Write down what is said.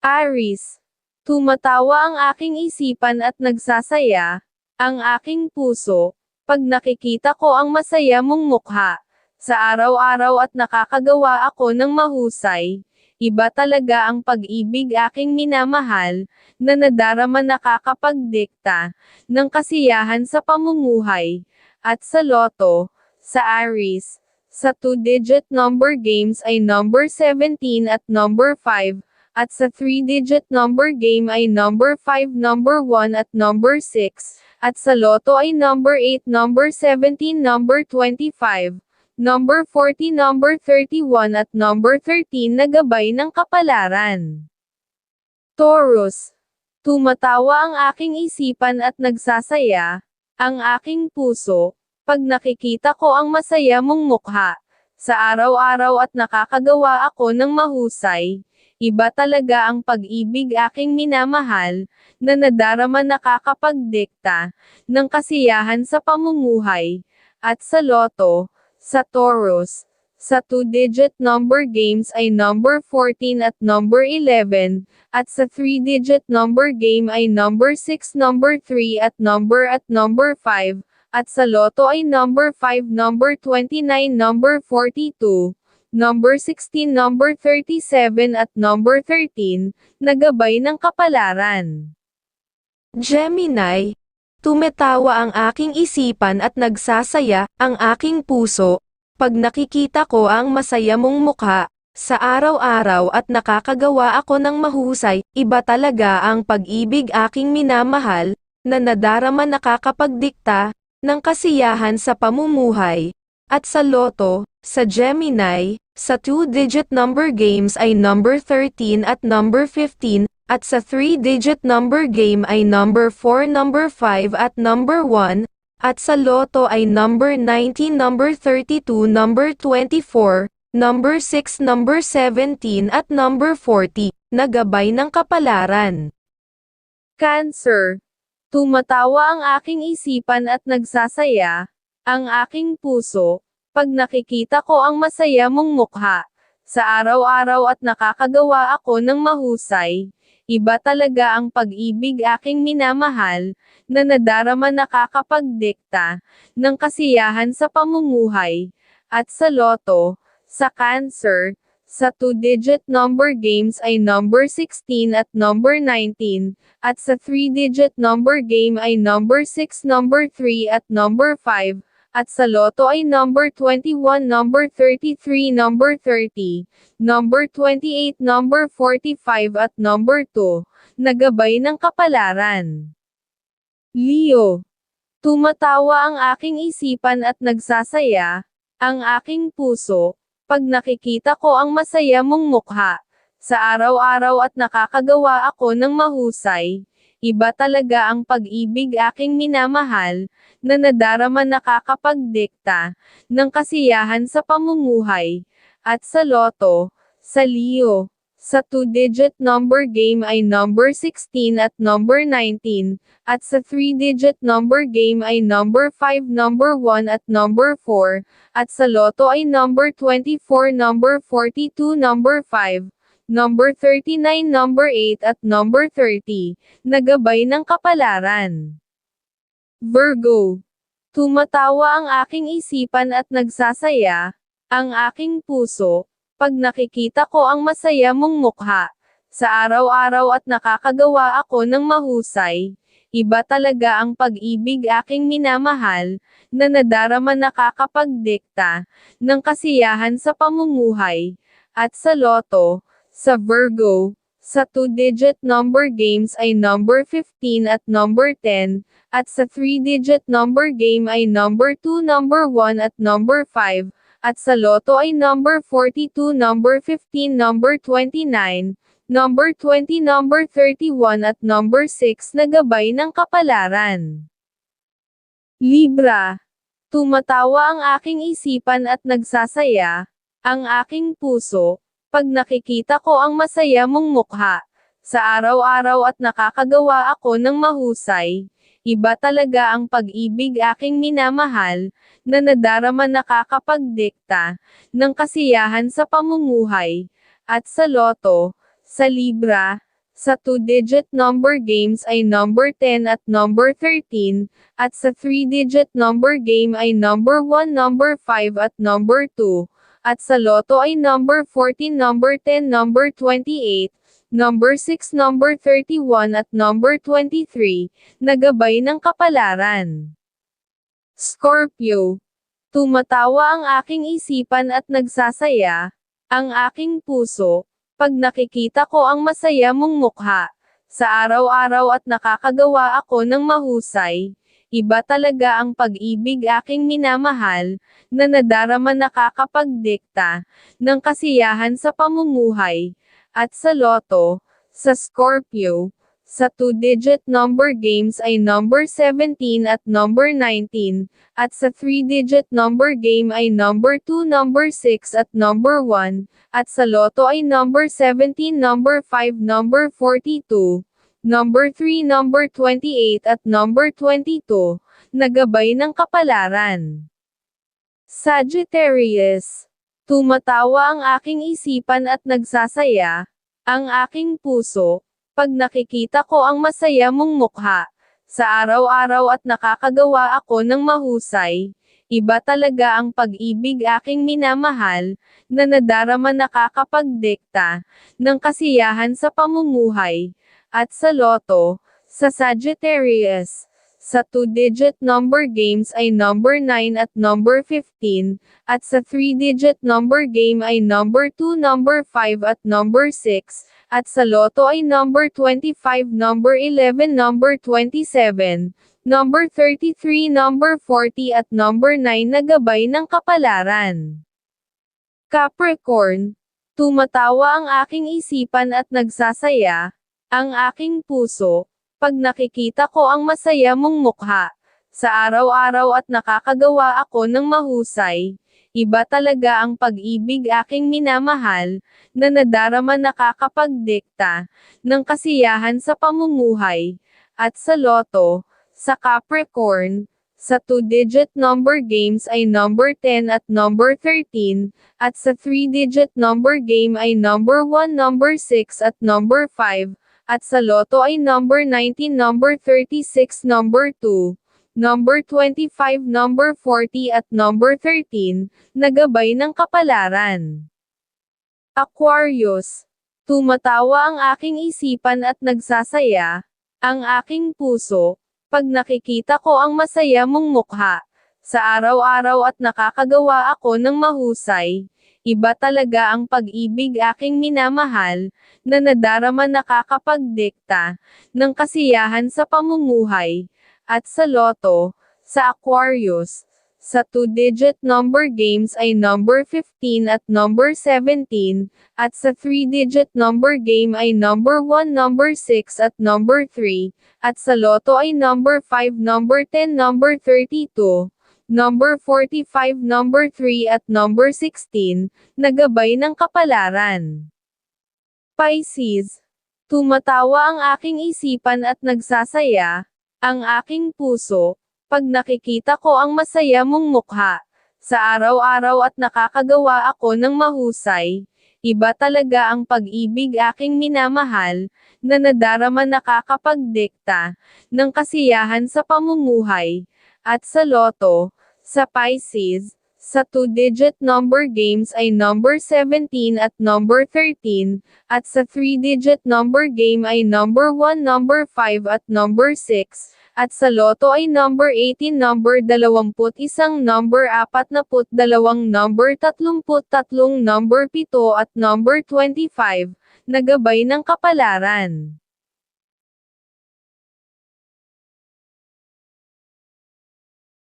Aris. Tumatawa ang aking isipan at nagsasaya, ang aking puso, pag nakikita ko ang masaya mong mukha. Sa araw-araw at nakakagawa ako ng mahusay, iba talaga ang pag-ibig aking minamahal, na nadarama nakakapagdikta, ng kasiyahan sa pamumuhay. At sa loto, sa Aris, sa two-digit number games ay number 17 at number 5, at sa 3-digit number game ay number 5, number 1 at number 6, at sa loto ay number 8, number 17, number 25, number 40, number 31 at number 13 na gabay ng kapalaran. Taurus. Tumatawa ang aking isipan at nagsasaya, ang aking puso, pag nakikita ko ang masaya mong mukha. Sa araw-araw at nakakagawa ako ng mahusay, Iba talaga ang pag-ibig aking minamahal, na nadarama nakakapagdikta, ng kasiyahan sa pamumuhay. At sa loto, sa Taurus, sa two-digit number games ay number 14 at number 11, at sa three-digit number game ay number 6, number 3 at number at number 5, at sa loto ay number 5, number 29, number 42, number 16, number 37 at number 13, na gabay ng kapalaran. Gemini, tumetawa ang aking isipan at nagsasaya ang aking puso, pag nakikita ko ang masaya mong mukha, sa araw-araw at nakakagawa ako ng mahusay, iba talaga ang pag-ibig aking minamahal, na nadarama nakakapagdikta, ng kasiyahan sa pamumuhay, at sa loto, sa Gemini, sa two-digit number games ay number 13 at number 15, at sa three-digit number game ay number 4, number 5 at number 1, at sa loto ay number 19, number 32, number 24, number 6, number 17 at number 40, na gabay ng kapalaran. Cancer. Tumatawa ang aking isipan at nagsasaya, ang aking puso, pag nakikita ko ang masaya mong mukha, sa araw-araw at nakakagawa ako ng mahusay, iba talaga ang pag-ibig aking minamahal, na nadarama nakakapagdikta, ng kasiyahan sa pamumuhay, at sa loto, sa cancer, sa two-digit number games ay number 16 at number 19, at sa three-digit number game ay number 6, number 3 at number 5, at sa loto ay number 21, number 33, number 30, number 28, number 45 at number 2, nagabay ng kapalaran. Leo. Tumatawa ang aking isipan at nagsasaya, ang aking puso, pag nakikita ko ang masaya mong mukha, sa araw-araw at nakakagawa ako ng mahusay, Iba talaga ang pag-ibig aking minamahal, na nadarama nakakapagdikta, ng kasiyahan sa pamumuhay. At sa loto, sa Leo, sa two-digit number game ay number 16 at number 19, at sa three-digit number game ay number 5, number 1 at number 4, at sa loto ay number 24, number 42, number 5, number 39, number 8 at number 30, nagabay ng kapalaran. Virgo. Tumatawa ang aking isipan at nagsasaya, ang aking puso, pag nakikita ko ang masaya mong mukha, sa araw-araw at nakakagawa ako ng mahusay, iba talaga ang pag-ibig aking minamahal, na nadarama nakakapagdikta, ng kasiyahan sa pamumuhay, at sa loto, sa Virgo, sa two-digit number games ay number 15 at number 10, at sa three-digit number game ay number 2, number 1 at number 5, at sa loto ay number 42, number 15, number 29, number 20, number 31 at number 6 na gabay ng kapalaran. Libra. Tumatawa ang aking isipan at nagsasaya, ang aking puso, pag nakikita ko ang masaya mong mukha, sa araw-araw at nakakagawa ako ng mahusay, iba talaga ang pag-ibig aking minamahal, na nadarama nakakapagdikta, ng kasiyahan sa pamumuhay, at sa loto, sa Libra, Sa 2-digit number games ay number 10 at number 13, at sa 3-digit number game ay number 1, number 5 at number 2, at sa loto ay number 14, number 10, number 28, number 6, number 31 at number 23, nagabay ng kapalaran. Scorpio. Tumatawa ang aking isipan at nagsasaya, ang aking puso, pag nakikita ko ang masaya mong mukha, sa araw-araw at nakakagawa ako ng mahusay, iba talaga ang pag-ibig aking minamahal, na nadarama nakakapagdikta, ng kasiyahan sa pamumuhay, at sa loto, sa Scorpio, sa 2-digit number games ay number 17 at number 19, at sa 3-digit number game ay number 2, number 6 at number 1, at sa loto ay number 17, number 5, number 42, number 3, number 28 at number 22, nagabay ng kapalaran. Sagittarius. Tumatawa ang aking isipan at nagsasaya, ang aking puso, pag nakikita ko ang masaya mong mukha, sa araw-araw at nakakagawa ako ng mahusay, iba talaga ang pag-ibig aking minamahal, na nadarama nakakapagdikta, ng kasiyahan sa pamumuhay, at sa loto, sa Sagittarius. Sa 2-digit number games ay number 9 at number 15, at sa 3-digit number game ay number 2, number 5 at number 6, at sa loto ay number 25, number 11, number 27, number 33, number 40 at number 9 na gabay ng kapalaran. Capricorn, tumatawa ang aking isipan at nagsasaya, ang aking puso, pag nakikita ko ang masaya mong mukha, sa araw-araw at nakakagawa ako ng mahusay, iba talaga ang pag-ibig aking minamahal, na nadarama nakakapagdikta, ng kasiyahan sa pamumuhay, at sa loto, sa Capricorn, sa 2-digit number games ay number 10 at number 13, at sa 3-digit number game ay number 1, number 6 at number 5, at sa loto ay number 19, number 36, number 2, number 25, number 40 at number 13, nagabay ng kapalaran. Aquarius. Tumatawa ang aking isipan at nagsasaya, ang aking puso, pag nakikita ko ang masaya mong mukha, sa araw-araw at nakakagawa ako ng mahusay, iba talaga ang pag-ibig aking minamahal, na nadarama nakakapagdikta, ng kasiyahan sa pamumuhay, at sa loto, sa Aquarius, sa 2-digit number games ay number 15 at number 17, at sa 3-digit number game ay number 1, number 6 at number 3, at sa loto ay number 5, number 10, number 32, number 45, number 3 at number 16, nagabay ng kapalaran. Pisces. Tumatawa ang aking isipan at nagsasaya, ang aking puso, pag nakikita ko ang masaya mong mukha, sa araw-araw at nakakagawa ako ng mahusay, iba talaga ang pag-ibig aking minamahal, na nadarama nakakapagdikta, ng kasiyahan sa pamumuhay, at sa loto, sa Pisces, sa 2-digit number games ay number 17 at number 13, at sa 3-digit number game ay number 1, number 5 at number 6, at sa loto ay number 18, number 21, number 42, number 33, number 7 at number 25, nagabay ng kapalaran.